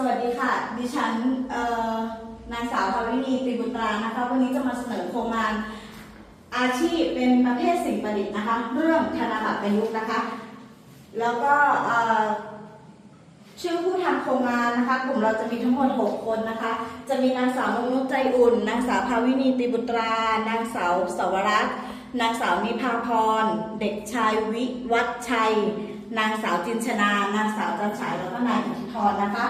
สวัสดีค่ะ ดิฉันนางสาวภาวินีตรีบุตรานะคะ วันนี้จะมาเสนอโครงงานอาชีพเป็นประเภทสิ่งประดิษฐ์นะคะ เรื่องธนบัตรประยุกต์นะคะ แล้วก็ชื่อผู้ทำโครงงานนะคะ กลุ่มเราจะมีทั้งหมด 6 คนนะคะ จะมีนางสาวนงนุชใจอุ่น นางสาวภาวินีตรีบุตรา นางสาวสวรัตน์นางสาวนิพาพร เด็กชายวิวัฒชัย นางสาวจินชนา นางสาวจันฉายแล้วก็นายอิทธิธรนะคะ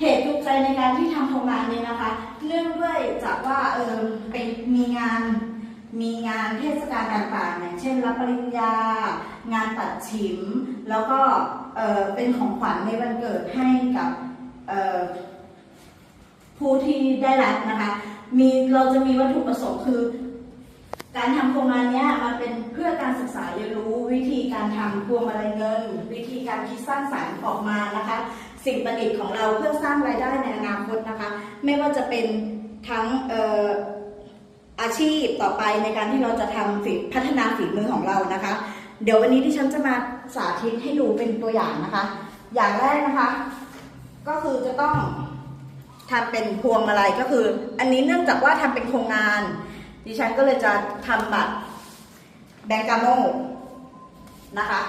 เหตุจูงใจในการที่ทำโครงงานนี้นะคะ เนื่องด้วยจากว่าเออเป็นมีงานมีงานเทศกาลต่างๆอย่างเช่นรับปริญญา งานตัดฉิม แล้วก็เออเป็นของขวัญในวันเกิดให้กับเออผู้ที่ได้รับนะคะมีเราจะมีวัตถุประสงค์คือ การทำโครงงานเนี้ยมันเป็นเพื่อการศึกษาเรียนรู้วิธีการทำพวงมาลัยเงิน วิธีการคิดสร้างสรรค์ออกมานะคะ สิ่งประดิษฐ์ของเราเพื่อสร้างรายได้ในอนาคตนะคะ ไม่ว่าจะเป็นทั้งอาชีพต่อไปในการที่เราจะทำฝีพัฒนาฝีมือของเรานะคะ เดี๋ยววันนี้ที่ฉันจะมาสาธิตให้ดูเป็นตัวอย่างนะคะ อย่างแรกนะคะ ก็คือจะต้องทำเป็นพวงมาลัยก็คือ อันนี้เนื่องจากว่าทำเป็นโครงงาน ดิฉันก็เลยจะทำแบัตรแบงกาโมนะคะ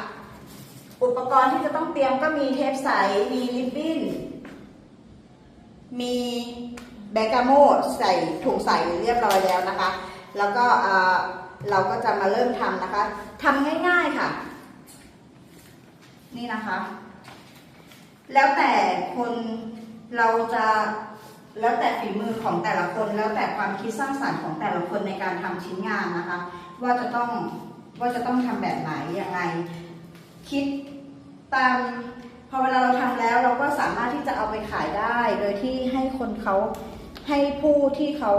อุปกรณ์ที่จะต้องเตรียมก็มีเทปใส มีริบบิ้น มีแบกาโมใส่ถุงใส่เรียบร้อยแล้วนะคะ แล้วก็เอ่อเราก็จะมาเริ่มทำนะคะทำง่ายๆค่ะ นี่นะคะ แล้วแต่คนเราจะแล้วแต่ฝีมือของแต่ละคน แล้วแต่ความคิดสร้างสรรค์ของแต่ละคนในการทำชิ้นงานนะคะ ว่าจะต้องว่าจะต้องทำแบบไหนยังไง คิดตามพอเวลาเราทำแล้วเราก็สามารถที่จะเอาไปขายได้ โดยที่ให้คนเขาให้ผู้ที่เขา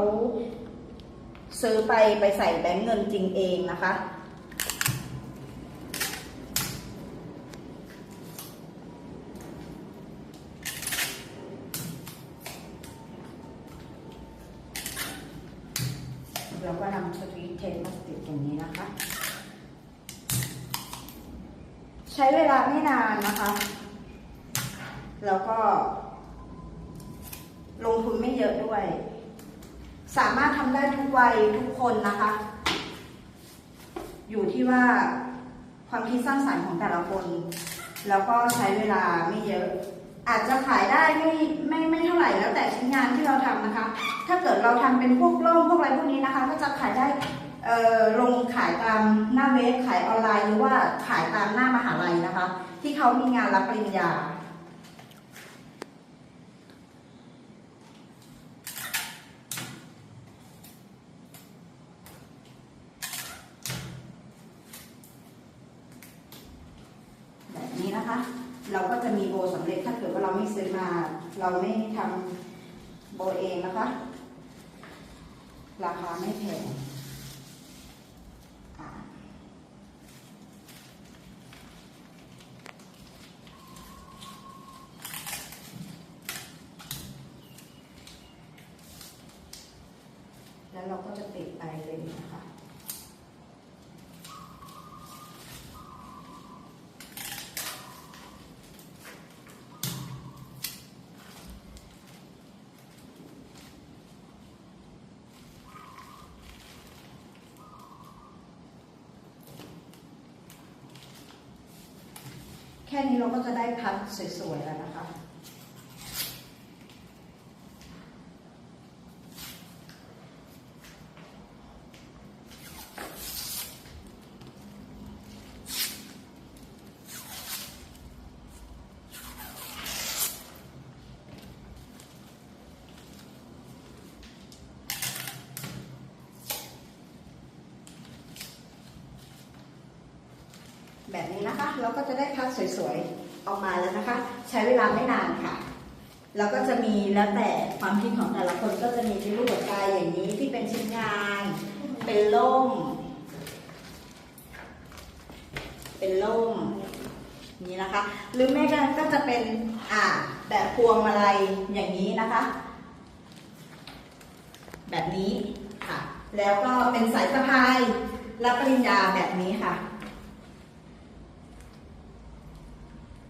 ซื้อไปไปใส่แบงก์เงินจริงเองนะคะ เราก็นำสวีทเทนมาติดตรงนี้นะคะ ใช้เวลาไม่นานนะคะ แล้วก็ ลงทุนไม่เยอะด้วย สามารถทำได้ทุกวัยทุกคนนะคะ อยู่ที่ว่าความคิดสร้างสรรค์ของแต่ละคน แล้วก็ใช้เวลาไม่เยอะ อาจจะขายได้ไม่ไม่ไม่เท่าไหร่แล้วแต่ชิ้นงานที่เราทำนะคะ ถ้าเกิดเราทำเป็นพวกร่มพวกอะไรพวกนี้นะคะ ก็จะขายได้ ลงขายตามหน้าเว็บขายออนไลน์หรือว่าขายตามหน้ามหาลัยนะคะ ที่เขามีงานรับปริญญา แบบนี้นะคะ เราก็จะมีโบสำเร็จถ้าเกิดว่าเราไม่ซื้อมา เราไม่ทำโบเองนะคะ ราคาไม่แพง แล้วเราก็จะติดไปเลยนะคะแค่นี้เราก็จะได้พัดสวยๆแล้วนะคะ แบบนี้นะคะ เราก็จะได้พัดสวยๆออกมาแล้วนะคะ ใช้เวลาไม่นานค่ะแล้วก็จะมีแล้วแต่ความคิดของแต่ละคนก็จะมีเป็นรูปหัวใจอย่างนี้ที่เป็นชิ้นงาน เป็นล่ม เป็นล่มนี้นะคะ หรือแม่ก็ก็จะเป็นอ่าแบบพวงมาลัยอย่างนี้นะคะ แบบนี้ค่ะ แล้วก็เป็นสายสะพายรับปริญญาแบบนี้ค่ะ